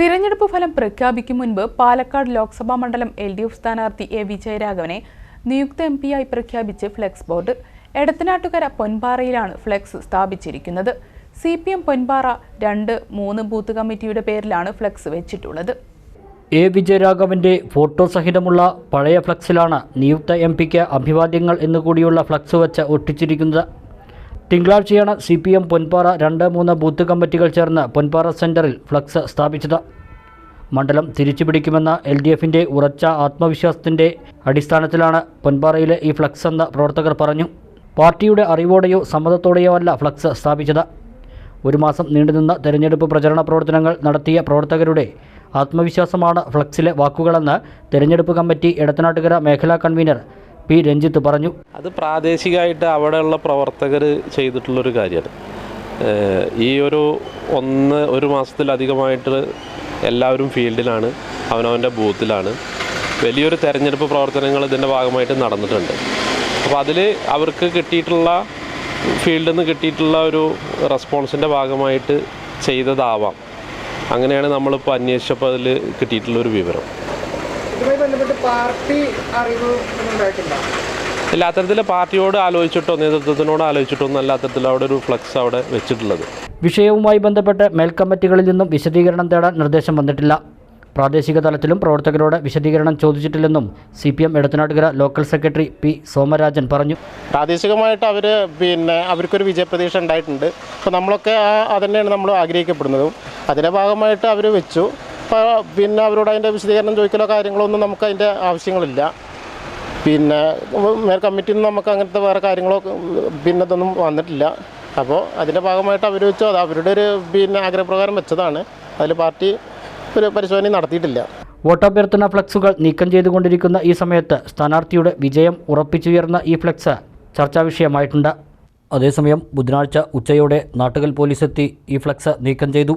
തിരഞ്ഞെടുപ്പ് ഫലം പ്രഖ്യാപിക്കും മുൻപ് പാലക്കാട് ലോക്സഭാ മണ്ഡലം എൽ ഡി എഫ് സ്ഥാനാർത്ഥി എ വിജയരാഘവനെ നിയുക്ത എം പിയായി പ്രഖ്യാപിച്ച് ഫ്ലെക്സ് ബോർഡ്. എടത്തനാട്ടുകര പൊൻപാറയിലാണ് ഫ്ലെക്സ് സ്ഥാപിച്ചിരിക്കുന്നത്. സി പി എം പൊൻപാറ രണ്ട് മൂന്ന് ബൂത്ത് കമ്മിറ്റിയുടെ പേരിലാണ് ഫ്ലെക്സ് വെച്ചിട്ടുള്ളത്. എ വിജയരാഘവന്റെ ഫോട്ടോ സഹിതമുള്ള പഴയ ഫ്ലക്സിലാണ് നിയുക്ത എം പിക്ക് അഭിവാദ്യങ്ങൾ എന്നുകൂടിയുള്ള ഫ്ലക്സ് വെച്ച് ഒട്ടിച്ചിരിക്കുന്നത്. തിങ്കളാഴ്ചയാണ് സി പി എം പൊൻപാറ രണ്ട് മൂന്ന് ബൂത്ത് കമ്മിറ്റികൾ ചേർന്ന് പൊൻപാറ സെന്ററിൽ ഫ്ലക്സ് സ്ഥാപിച്ചത്. മണ്ഡലം തിരിച്ചുപിടിക്കുമെന്ന എൽ ഡി എഫിന്റെ ഉറച്ച ആത്മവിശ്വാസത്തിന്റെ അടിസ്ഥാനത്തിലാണ് പൊൻപാറയിലെ ഈ ഫ്ലക്സ് എന്ന് പ്രവർത്തകർ പറഞ്ഞു. പാർട്ടിയുടെ അറിവോടെയോ സമ്മതത്തോടെയോ അല്ല ഫ്ലക്സ് സ്ഥാപിച്ചത്. ഒരു മാസം നീണ്ടുനിന്ന തെരഞ്ഞെടുപ്പ് പ്രചരണ പ്രവർത്തനങ്ങൾ നടത്തിയ പ്രവർത്തകരുടെ ആത്മവിശ്വാസമാണ് ഫ്ലക്സിലെ വാക്കുകളെന്ന് തെരഞ്ഞെടുപ്പ് കമ്മിറ്റി എടത്തനാട്ടുകര മേഖലാ കൺവീനർ പി. രഞ്ജിത്ത് പറഞ്ഞു. അത് പ്രാദേശികമായിട്ട് അവിടെയുള്ള പ്രവർത്തകർ ചെയ്തിട്ടുള്ളൊരു കാര്യമാണ്. ഈ ഒരു ഒന്ന് ഒരു മാസത്തിലധികമായിട്ട് എല്ലാവരും ഫീൽഡിലാണ് അവനവന്റെ ബൂത്തിലാണ്. വലിയൊരു തെരഞ്ഞെടുപ്പ് പ്രവർത്തനങ്ങൾ ഇതിന്റെ ഭാഗമായിട്ട് നടന്നിട്ടുണ്ട്. അപ്പോൾ അതിൽ അവർക്ക് കിട്ടിയിട്ടുള്ള ഫീൽഡിൽ നിന്ന് കിട്ടിയിട്ടുള്ള ഒരു റെസ്പോൺസിന്റെ ഭാഗമായിട്ട് ചെയ്തതാവാം. അങ്ങനെയാണ് നമ്മളിപ്പോൾ അന്വേഷിച്ചപ്പോൾ അതിൽ കിട്ടിയിട്ടുള്ളൊരു വിവരം. ഇതുമായി ബന്ധപ്പെട്ട് പാർട്ടി അറിവ് ഉണ്ടായിട്ടില്ല. ഇല്ല അത്തരത്തിൽ പാർട്ടിയോട് ആലോചിച്ചിട്ടോ നേതൃത്വത്തിനോട് ആലോചിച്ചിട്ടോ എന്നല്ല അത്തരത്തിൽ അവിടെ ഒരു ഫ്ലക്സ് അവിടെ വെച്ചിട്ടുള്ളത്. വിഷയവുമായി ബന്ധപ്പെട്ട് മേൽക്കമ്മിറ്റികളിൽ നിന്നും വിശദീകരണം തേടാൻ നിർദ്ദേശം വന്നിട്ടില്ല. പ്രാദേശിക തലത്തിലും പ്രവർത്തകരോട് വിശദീകരണം ചോദിച്ചിട്ടില്ലെന്നും C P M Edathanattukara local secretary P Somarajan പറഞ്ഞു. പ്രാദേശികമായിട്ട് അവർ പിന്നെ അവർക്കൊരു വിജയപ്രതീക്ഷ ഉണ്ടായിട്ടുണ്ട്. അപ്പോൾ നമ്മളൊക്കെ ആ തന്നെയാണ് നമ്മൾ ആഗ്രഹിക്കപ്പെടുന്നതും. അതിന്റെ ഭാഗമായിട്ട് അവർ വെച്ചു. അപ്പോൾ പിന്നെ അവരോട് അതിന്റെ വിശദീകരണം ചോദിക്കലോ കാര്യങ്ങളോ ഒന്നും നമുക്ക് അതിന്റെ ആവശ്യങ്ങളില്ല. പിന്നെ മേൽ കമ്മിറ്റിയിൽ നിന്ന് നമുക്ക് അങ്ങനത്തെ വേറെ കാര്യങ്ങളോ പിന്നെ ഇതൊന്നും വന്നിട്ടില്ല. അപ്പോൾ അതിന്റെ ഭാഗമായിട്ട് അവർ വെച്ചു. അത് അവരുടെ ഒരു പിന്നെ ആഗ്രഹപ്രകാരം വെച്ചതാണ്. അതിൽ പാർട്ടി ഒരു പരിശോധന നടത്തിയിട്ടില്ല. വോട്ടഭ്യർത്ഥന ഫ്ലക്സുകൾ നീക്കം ചെയ്തുകൊണ്ടിരിക്കുന്ന ഈ സമയത്ത് സ്ഥാനാർത്ഥിയുടെ വിജയം ഉറപ്പിച്ചുയർന്ന ഈ ഫ്ലക്സ് ചർച്ചാ വിഷയമായിട്ടുണ്ട്. അതേസമയം ബുധനാഴ്ച ഉച്ചയോടെ നാട്ടുകൽ പോലീസെത്തി ഈ ഫ്ലക്സ് നീക്കം ചെയ്തു.